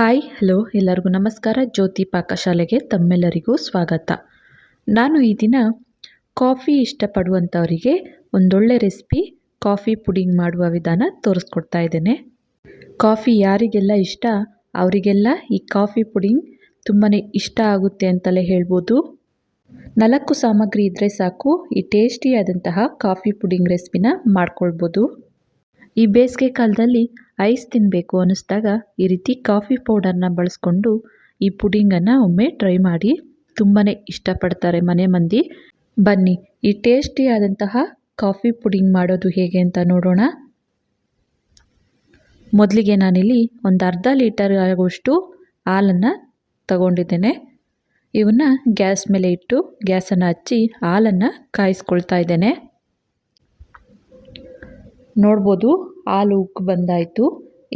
Hi, hello, ಎಲ್ಲರಿಗೂ ನಮಸ್ಕಾರ. ಜ್ಯೋತಿ ಪಾಕಶಾಲೆಗೆ ತಮ್ಮೆಲ್ಲರಿಗೂ ಸ್ವಾಗತ. ನಾನು ಈ ದಿನ ಕಾಫಿ ಇಷ್ಟಪಡುವಂಥವರಿಗೆ ಒಂದೊಳ್ಳೆ ರೆಸಿಪಿ, ಕಾಫಿ ಪುಡಿಂಗ್ ಮಾಡುವ ವಿಧಾನ ತೋರಿಸ್ಕೊಡ್ತಾ ಇದ್ದೇನೆ. ಕಾಫಿ ಯಾರಿಗೆಲ್ಲ ಇಷ್ಟ, ಅವರಿಗೆಲ್ಲ ಈ ಕಾಫಿ ಪುಡಿಂಗ್ ತುಂಬಾ ಇಷ್ಟ ಆಗುತ್ತೆ ಅಂತಲೇ ಹೇಳ್ಬೋದು. ನಾಲ್ಕು ಸಾಮಗ್ರಿ ಇದ್ದರೆ ಸಾಕು, ಈ ಟೇಸ್ಟಿಯಾದಂತಹ ಕಾಫಿ ಪುಡಿಂಗ್ ರೆಸಿಪಿನ ಮಾಡ್ಕೊಳ್ಬೋದು. ಈ ಬೇಸಿಗೆ ಕಾಲದಲ್ಲಿ ಐಸ್ ತಿನ್ನಬೇಕು ಅನ್ನಿಸ್ದಾಗ ಈ ರೀತಿ ಕಾಫಿ ಪೌಡರ್ನ ಬಳಸ್ಕೊಂಡು ಈ ಪುಡಿಂಗನ್ನು ಒಮ್ಮೆ ಟ್ರೈ ಮಾಡಿ ತುಂಬಾ ಇಷ್ಟಪಡ್ತಾರೆ ಮನೆ ಮಂದಿ. ಬನ್ನಿ, ಈ ಟೇಸ್ಟಿಯಾದಂತಹ ಕಾಫಿ ಪುಡಿಂಗ್ ಮಾಡೋದು ಹೇಗೆ ಅಂತ ನೋಡೋಣ. ಮೊದಲಿಗೆ ನಾನಿಲ್ಲಿ ಒಂದು ಅರ್ಧ ಲೀಟರ್ ಆಗುವಷ್ಟು ಹಾಲನ್ನು ತಗೊಂಡಿದ್ದೇನೆ. ಇವನ್ನ ಗ್ಯಾಸ್ ಮೇಲೆ ಇಟ್ಟು ಗ್ಯಾಸನ್ನು ಹಚ್ಚಿ ಹಾಲನ್ನು ಕಾಯಿಸ್ಕೊಳ್ತಾ ಇದ್ದೇನೆ. ನೋಡ್ಬೋದು ಹಾಲು ಉಕ್ಕು ಬಂದಾಯಿತು.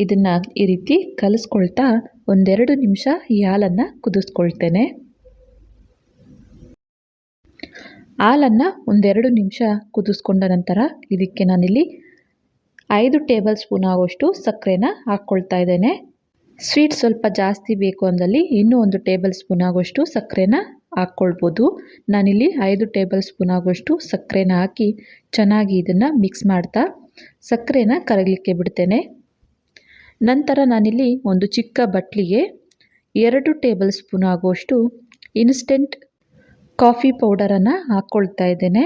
ಇದನ್ನು ಈ ರೀತಿ ಕಲಿಸ್ಕೊಳ್ತಾ ಒಂದೆರಡು ನಿಮಿಷ ಈ ಹಾಲನ್ನು ಕುದಿಸ್ಕೊಳ್ತೇನೆ. ಹಾಲನ್ನು ಒಂದೆರಡು ನಿಮಿಷ ಕುದಿಸ್ಕೊಂಡ ನಂತರ ಇದಕ್ಕೆ ನಾನಿಲ್ಲಿ ಐದು ಟೇಬಲ್ ಸ್ಪೂನ್ ಆಗುವಷ್ಟು ಸಕ್ಕರೆನ ಹಾಕ್ಕೊಳ್ತಾ ಇದ್ದೇನೆ. ಸ್ವೀಟ್ ಸ್ವಲ್ಪ ಜಾಸ್ತಿ ಬೇಕು ಅಂದಲ್ಲಿ ಇನ್ನೂ ಒಂದು ಟೇಬಲ್ ಸ್ಪೂನ್ ಆಗುವಷ್ಟು ಸಕ್ಕರೆನ ಹಾಕ್ಕೊಳ್ಬೋದು. ನಾನಿಲ್ಲಿ ಐದು ಟೇಬಲ್ ಸ್ಪೂನ್ ಆಗುವಷ್ಟು ಸಕ್ಕರೆನ ಹಾಕಿ ಚೆನ್ನಾಗಿ ಇದನ್ನು ಮಿಕ್ಸ್ ಮಾಡ್ತಾ ಸಕ್ಕರೆನ ಕರಗಲಿಕ್ಕೆ ಬಿಡ್ತೇನೆ. ನಂತರ ನಾನಿಲ್ಲಿ ಒಂದು ಚಿಕ್ಕ ಬಟ್ಲಿಗೆ ಎರಡು ಟೇಬಲ್ ಸ್ಪೂನ್ ಆಗುವಷ್ಟು ಇನ್ಸ್ಟೆಂಟ್ ಕಾಫಿ ಪೌಡರನ್ನು ಹಾಕ್ಕೊಳ್ತಾ ಇದ್ದೇನೆ.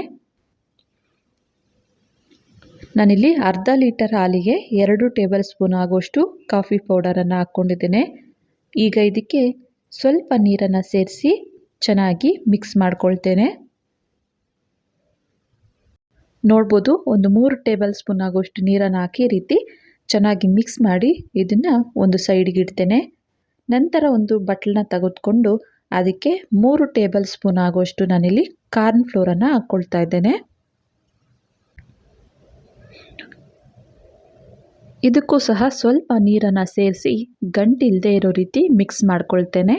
ನಾನಿಲ್ಲಿ ಅರ್ಧ ಲೀಟರ್ ಹಾಲಿಗೆ ಎರಡು ಟೇಬಲ್ ಸ್ಪೂನ್ ಆಗುವಷ್ಟು ಕಾಫಿ ಪೌಡರನ್ನು ಹಾಕ್ಕೊಂಡಿದ್ದೇನೆ ಈಗ ಇದಕ್ಕೆ ಸ್ವಲ್ಪ ನೀರನ್ನು ಸೇರಿಸಿ ಚೆನ್ನಾಗಿ ಮಿಕ್ಸ್ ಮಾಡ್ಕೊಳ್ತೇನೆ. ನೋಡ್ಬೋದು. ಒಂದು ಮೂರು ಟೇಬಲ್ ಸ್ಪೂನ್ ಆಗುವಷ್ಟು ನೀರನ್ನು ಹಾಕಿ ರೀತಿ ಚೆನ್ನಾಗಿ ಮಿಕ್ಸ್ ಮಾಡಿ ಇದನ್ನು ಒಂದು ಸೈಡ್ಗೆ ಇಡ್ತೇನೆ. ನಂತರ ಒಂದು ಬಟ್ಲನ್ನ ತೆಗೆದುಕೊಂಡು ಅದಕ್ಕೆ ಮೂರು ಟೇಬಲ್ ಸ್ಪೂನ್ ಆಗುವಷ್ಟು ನಾನಿಲ್ಲಿ ಕಾರ್ನ್ ಫ್ಲೋರನ್ನು ಹಾಕ್ಕೊಳ್ತಾ ಇದ್ದೇನೆ. ಇದಕ್ಕೂ ಸಹ ಸ್ವಲ್ಪ ನೀರನ್ನು ಸೇರಿಸಿ ಗಂಟಿಲ್ಲದೆ ಇರೋ ರೀತಿ ಮಿಕ್ಸ್ ಮಾಡ್ಕೊಳ್ತೇನೆ.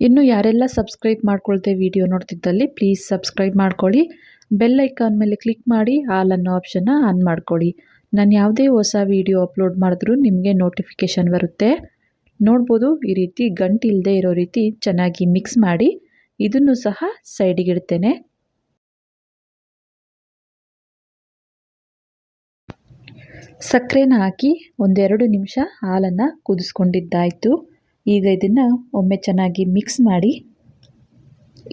ಇನ್ನು ಯಾರೆಲ್ಲ ಸಬ್ಸ್ಕ್ರೈಬ್ ಮಾಡ್ಕೊಳ್ತೇವೆ ವಿಡಿಯೋ ನೋಡ್ತಿದ್ದಲ್ಲಿ ಪ್ಲೀಸ್ ಸಬ್ಸ್ಕ್ರೈಬ್ ಮಾಡ್ಕೊಳ್ಳಿ. ಬೆಲ್ ಐಕಾನ್ ಮೇಲೆ ಕ್ಲಿಕ್ ಮಾಡಿ ಆಲ್ ಅನ್ನೋ ಆಪ್ಷನ್ನ ಆನ್ ಮಾಡ್ಕೊಳ್ಳಿ. ನಾನು ಯಾವುದೇ ಹೊಸ ವೀಡಿಯೋ ಅಪ್ಲೋಡ್ ಮಾಡಿದ್ರೂ ನಿಮಗೆ ನೋಟಿಫಿಕೇಷನ್ ಬರುತ್ತೆ. ನೋಡ್ಬೋದು, ಈ ರೀತಿ ಗಂಟಿಲ್ಲದೆ ಇರೋ ರೀತಿ ಚೆನ್ನಾಗಿ ಮಿಕ್ಸ್ ಮಾಡಿ, ಇದನ್ನು ಸಹ ಸೈಡಿಗೆ ಇಡ್ತೇನೆ. ಸಕ್ಕರೆನ ಹಾಕಿ ಒಂದೆರಡು ನಿಮಿಷ ಹಾಲನ್ನು ಕುದಿಸ್ಕೊಂಡಿದ್ದಾಯಿತು. ಈಗ ಇದನ್ನು ಒಮ್ಮೆ ಚೆನ್ನಾಗಿ ಮಿಕ್ಸ್ ಮಾಡಿ.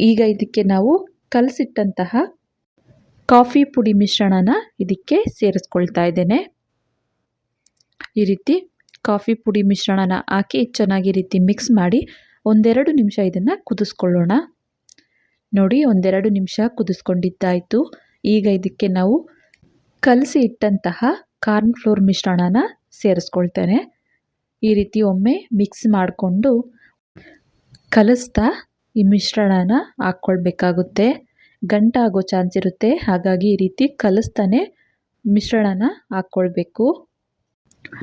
ಈಗ ಇದಕ್ಕೆ ನಾವು ಕಲಸಿಟ್ಟಂತಹ ಕಾಫಿ ಪುಡಿ ಮಿಶ್ರಣನ ಇದಕ್ಕೆ ಸೇರಿಸ್ಕೊಳ್ತಾ ಇದ್ದೇನೆ. ಈ ರೀತಿ ಕಾಫಿ ಪುಡಿ ಮಿಶ್ರಣನ ಹಾಕಿ ಚೆನ್ನಾಗಿ ರೀತಿ ಮಿಕ್ಸ್ ಮಾಡಿ ಒಂದೆರಡು ನಿಮಿಷ ಇದನ್ನು ಕುದಿಸ್ಕೊಳ್ಳೋಣ. ನೋಡಿ, ಒಂದೆರಡು ನಿಮಿಷ ಕುದಿಸ್ಕೊಂಡಿದ್ದಾಯಿತು. ಈಗ ಇದಕ್ಕೆ ನಾವು ಕಲಸಿ ಇಟ್ಟಂತಹ ಕಾರ್ನ್ ಫ್ಲೋರ್ ಮಿಶ್ರಣನ ಸೇರಿಸ್ಕೊಳ್ತೇನೆ. ಈ ರೀತಿ ಒಮ್ಮೆ ಮಿಕ್ಸ್ ಮಾಡಿಕೊಂಡು ಕಲಿಸ್ತಾ ಈ ಮಿಶ್ರಣನ ಹಾಕ್ಕೊಳ್ಬೇಕಾಗುತ್ತೆ. ಗಂಟಾಗೋ ಚಾನ್ಸ್ ಇರುತ್ತೆ. ಹಾಗಾಗಿ ಈ ರೀತಿ ಕಲಿಸ್ತಾನೆ ಮಿಶ್ರಣನ ಹಾಕ್ಕೊಳ್ಬೇಕು.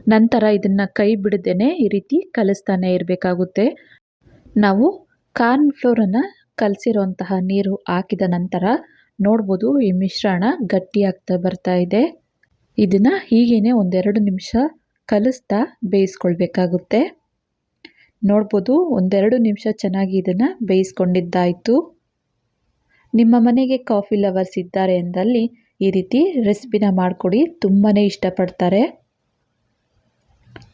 ನಂತರ ಇದನ್ನು ಕೈ ಬಿಡದೇನೆ ಈ ರೀತಿ ಕಲಿಸ್ತಾನೆ ಇರಬೇಕಾಗುತ್ತೆ. ನಾವು ಕಾರ್ನ್ ಫ್ಲೋರನ್ನು ಕಲಸಿರುವಂತಹ ನೀರು ಹಾಕಿದ ನಂತರ ನೋಡ್ಬೋದು ಈ ಮಿಶ್ರಣ ಗಟ್ಟಿಯಾಗ್ತಾ ಬರ್ತಾ ಇದೆ. ಇದನ್ನು ಹೀಗೇ ಒಂದೆರಡು ನಿಮಿಷ ಕಲಿಸ್ತಾ ಬೇಯಿಸ್ಕೊಳ್ಬೇಕಾಗುತ್ತೆ. ನೋಡ್ಬೋದು ಒಂದೆರಡು ನಿಮಿಷ ಚೆನ್ನಾಗಿ ಇದನ್ನು ಬೇಯಿಸ್ಕೊಂಡಿದ್ದಾಯಿತು. ನಿಮ್ಮ ಮನೆಗೆ ಕಾಫಿ ಲವರ್ಸ್ ಇದ್ದಾರೆ ಎಂದಲ್ಲಿ ಈ ರೀತಿ ರೆಸಿಪಿನ ಮಾಡಿಕೊಡಿ ತುಂಬಾ ಇಷ್ಟಪಡ್ತಾರೆ.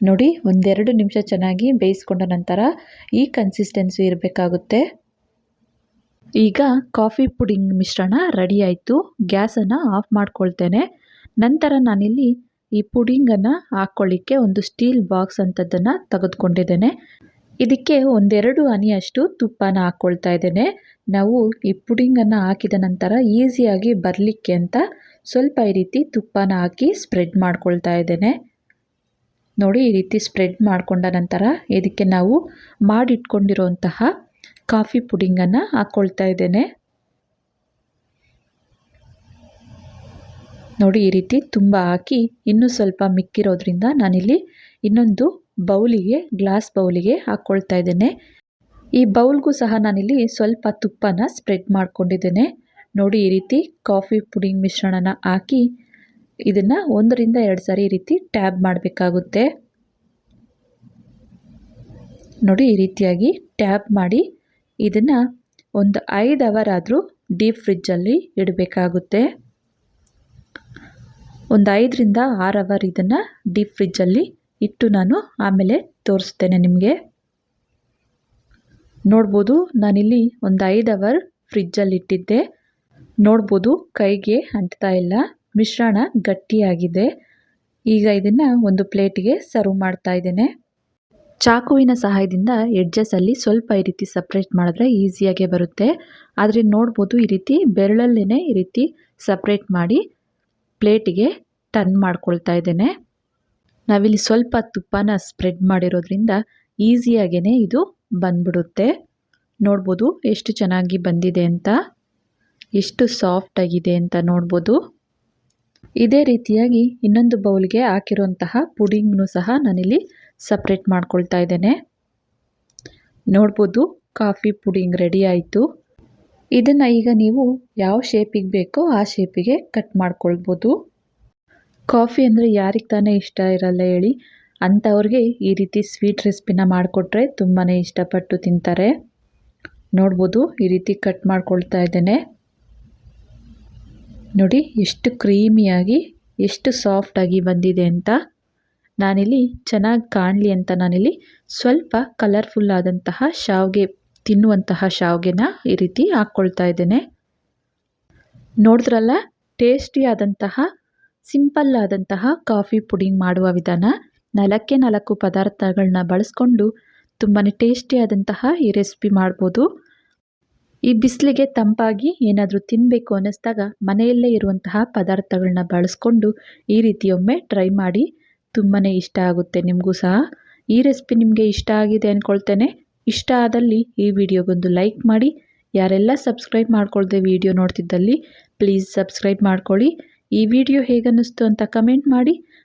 ನೋಡಿ, ಒಂದೆರಡು ನಿಮಿಷ ಚೆನ್ನಾಗಿ ಬೇಯಿಸ್ಕೊಂಡ ನಂತರ ಈ ಕನ್ಸಿಸ್ಟೆನ್ಸಿ ಇರಬೇಕಾಗುತ್ತೆ. ಈಗ ಕಾಫಿ ಪುಡಿಂಗ್ ಮಿಶ್ರಣ ರೆಡಿ ಆಯಿತು. ಗ್ಯಾಸನ್ನು ಆಫ್ ಮಾಡ್ಕೊಳ್ತೇನೆ. ನಂತರ ನಾನಿಲ್ಲಿ ಈ ಪುಡಿಂಗನ್ನು ಹಾಕ್ಕೊಳ್ಳಿಕ್ಕೆ ಒಂದು ಸ್ಟೀಲ್ ಬಾಕ್ಸ್ ಅಂಥದ್ದನ್ನು ತೆಗೆದುಕೊಂಡಿದ್ದೇನೆ. ಇದಕ್ಕೆ ಒಂದೆರಡು ಹನಿಯಷ್ಟು ತುಪ್ಪನ ಹಾಕ್ಕೊಳ್ತಾ ಇದ್ದೇನೆ. ನಾವು ಈ ಪುಡಿಂಗನ್ನು ಹಾಕಿದ ನಂತರ ಈಸಿಯಾಗಿ ಬರಲಿಕ್ಕೆ ಅಂತ ಸ್ವಲ್ಪ ಈ ರೀತಿ ತುಪ್ಪನ ಹಾಕಿ ಸ್ಪ್ರೆಡ್ ಮಾಡ್ಕೊಳ್ತಾ ಇದ್ದೇನೆ. ನೋಡಿ, ಈ ರೀತಿ ಸ್ಪ್ರೆಡ್ ಮಾಡಿಕೊಂಡ ನಂತರ ಇದಕ್ಕೆ ನಾವು ಮಾಡಿಟ್ಕೊಂಡಿರುವಂತಹ ಕಾಫಿ ಪುಡಿಂಗನ್ನು ಹಾಕ್ಕೊಳ್ತಾ ಇದ್ದೇನೆ. ನೋಡಿ, ಈ ರೀತಿ ತುಂಬ ಹಾಕಿ ಇನ್ನೂ ಸ್ವಲ್ಪ ಮಿಕ್ಕಿರೋದ್ರಿಂದ ನಾನಿಲ್ಲಿ ಇನ್ನೊಂದು ಬೌಲಿಗೆ, ಗ್ಲಾಸ್ ಬೌಲಿಗೆ ಹಾಕ್ಕೊಳ್ತಾ ಇದ್ದೇನೆ. ಈ ಬೌಲ್ಗೂ ಸಹ ನಾನಿಲ್ಲಿ ಸ್ವಲ್ಪ ತುಪ್ಪನ ಸ್ಪ್ರೆಡ್ ಮಾಡ್ಕೊಂಡಿದ್ದೇನೆ. ನೋಡಿ ಈ ರೀತಿ ಕಾಫಿ ಪುಡಿಂಗ್ ಮಿಶ್ರಣನ ಹಾಕಿ ಇದನ್ನು ಒಂದರಿಂದ ಎರಡು ಸಾರಿ ಈ ರೀತಿ ಟ್ಯಾಬ್ ಮಾಡಬೇಕಾಗುತ್ತೆ. ನೋಡಿ ಈ ರೀತಿಯಾಗಿ ಟ್ಯಾಬ್ ಮಾಡಿ ಇದನ್ನು ಒಂದು ಐದು ಅವರ್ ಆದರೂ ಡೀಪ್ ಫ್ರಿಜ್ಜಲ್ಲಿ ಇಡಬೇಕಾಗುತ್ತೆ. ಒಂದು ಐದರಿಂದ ಆರು ಅವರ್ ಇದನ್ನು ಡೀಪ್ ಫ್ರಿಜ್ಜಲ್ಲಿ ಇಟ್ಟು ನಾನು ಆಮೇಲೆ ತೋರಿಸ್ತೇನೆ ನಿಮಗೆ. ನೋಡ್ಬೋದು, ನಾನಿಲ್ಲಿ ಒಂದು ಐದು ಅವರ್ ಫ್ರಿಜ್ಜಲ್ಲಿ ಇಟ್ಟಿದ್ದೆ. ನೋಡ್ಬೋದು, ಕೈಗೆ ಅಂಟ್ತಾ ಇಲ್ಲ. ಮಿಶ್ರಣ ಗಟ್ಟಿಯಾಗಿದೆ. ಈಗ ಇದನ್ನು ಒಂದು ಪ್ಲೇಟಿಗೆ ಸರ್ವ್ ಮಾಡ್ತಾ ಇದ್ದೇನೆ. ಚಾಕುವಿನ ಸಹಾಯದಿಂದ ಎಡ್ಜಸ್ಸಲ್ಲಿ ಸ್ವಲ್ಪ ಈ ರೀತಿ ಸಪ್ರೇಟ್ ಮಾಡಿದ್ರೆ ಈಸಿಯಾಗೆ ಬರುತ್ತೆ. ಆದರೆ ನೋಡ್ಬೋದು, ಈ ರೀತಿ ಬೆರಳಲ್ಲೇ ಈ ರೀತಿ ಸಪ್ರೇಟ್ ಮಾಡಿ ಪ್ಲೇಟಿಗೆ ಟರ್ನ್ ಮಾಡ್ಕೊಳ್ತಾ ಇದ್ದೇನೆ. ನಾವಿಲ್ಲಿ ಸ್ವಲ್ಪ ತುಪ್ಪನ ಸ್ಪ್ರೆಡ್ ಮಾಡಿರೋದ್ರಿಂದ ಈಸಿಯಾಗೇ ಇದು. ಬಂದ್ಬಿಡುತ್ತೆ. ನೋಡ್ಬೋದು ಎಷ್ಟು ಚೆನ್ನಾಗಿ ಬಂದಿದೆ ಅಂತ. ಎಷ್ಟು ಸಾಫ್ಟ್ ಆಗಿದೆ ಅಂತ ನೋಡ್ಬೋದು. ಇದೇ ರೀತಿಯಾಗಿ ಇನ್ನೊಂದು ಬೌಲ್ಗೆ ಹಾಕಿರುವಂತಹ ಪುಡಿಂಗ್ನು ಸಹ ನಾನಿಲ್ಲಿ ಸಪ್ರೇಟ್ ಮಾಡ್ಕೊಳ್ತಾ ಇದ್ದೇನೆ. ನೋಡ್ಬೋದು ಕಾಫಿ ಪುಡಿಂಗ್ ರೆಡಿ ಆಯಿತು. ಇದನ್ನು ಈಗ ನೀವು ಯಾವ ಶೇಪಿಗೆ ಬೇಕೋ ಆ ಶೇಪಿಗೆ ಕಟ್ ಮಾಡ್ಕೊಳ್ಬೋದು. ಕಾಫಿ ಅಂದರೆ ಯಾರಿಗೆ ತಾನೇ ಇಷ್ಟ ಇರಲ್ಲ ಹೇಳಿ. ಅಂಥವ್ರಿಗೆ ಈ ರೀತಿ ಸ್ವೀಟ್ ರೆಸಿಪಿನ ಮಾಡಿಕೊಟ್ರೆ ತುಂಬಾ ಇಷ್ಟಪಟ್ಟು ತಿಂತಾರೆ. ನೋಡ್ಬೋದು ಈ ರೀತಿ ಕಟ್ ಮಾಡ್ಕೊಳ್ತಾ ಇದ್ದೇನೆ. ನೋಡಿ, ಎಷ್ಟು ಕ್ರೀಮಿಯಾಗಿ, ಎಷ್ಟು ಸಾಫ್ಟಾಗಿ ಬಂದಿದೆ ಅಂತ. ನಾನಿಲ್ಲಿ ಚೆನ್ನಾಗಿ ಕಾಣಲಿ ಅಂತ ನಾನಿಲ್ಲಿ ಸ್ವಲ್ಪ ಕಲರ್ಫುಲ್ ಆದಂತಹ ಶಾವಿಗೆ, ತಿನ್ನುವಂತಹ ಶಾವಿಗೆನ ಈ ರೀತಿ ಹಾಕ್ಕೊಳ್ತಾ ಇದ್ದೇನೆ. ನೋಡಿದ್ರಲ್ಲ, ಟೇಸ್ಟಿಯಾದಂತಹ ಸಿಂಪಲ್ ಆದಂತಹ ಕಾಫಿ ಪುಡಿಂಗ್ ಮಾಡುವ ವಿಧಾನ. ನಾಲ್ಕೇ ನಾಲ್ಕು ಪದಾರ್ಥಗಳನ್ನ ಬಳಸ್ಕೊಂಡು ತುಂಬಾ ಟೇಸ್ಟಿಯಾದಂತಹ ಈ ರೆಸಿಪಿ ಮಾಡ್ಬೋದು. ಈ ಬಿಸಿಲಿಗೆ ತಂಪಾಗಿ ಏನಾದರೂ ತಿನ್ನಬೇಕು ಅನ್ನಿಸ್ದಾಗ ಮನೆಯಲ್ಲೇ ಇರುವಂತಹ ಪದಾರ್ಥಗಳನ್ನ ಬಳಸ್ಕೊಂಡು ಈ ರೀತಿಯೊಮ್ಮೆ ಟ್ರೈ ಮಾಡಿ ತುಂಬಾ ಇಷ್ಟ ಆಗುತ್ತೆ ನಿಮಗೂ ಸಹ. ಈ ರೆಸಿಪಿ ನಿಮಗೆ ಇಷ್ಟ ಆಗಿದೆ ಅಂದ್ಕೊಳ್ತೇನೆ ಇಷ್ಟ ಆದಲ್ಲಿ ಈ ವಿಡಿಯೋಗೊಂದು ಲೈಕ್ ಮಾಡಿ. ಯಾರೆಲ್ಲ ಸಬ್ಸ್ಕ್ರೈಬ್ ಮಾಡ್ಕೊಳ್ದೆ ವಿಡಿಯೋ ನೋಡ್ತಿದ್ದಲ್ಲಿ ಪ್ಲೀಸ್ ಸಬ್ಸ್ಕ್ರೈಬ್ ಮಾಡ್ಕೊಳ್ಳಿ. ಈ ವಿಡಿಯೋ ಹೇಗನ್ನಿಸ್ತು ಅಂತ ಕಮೆಂಟ್ ಮಾಡಿ.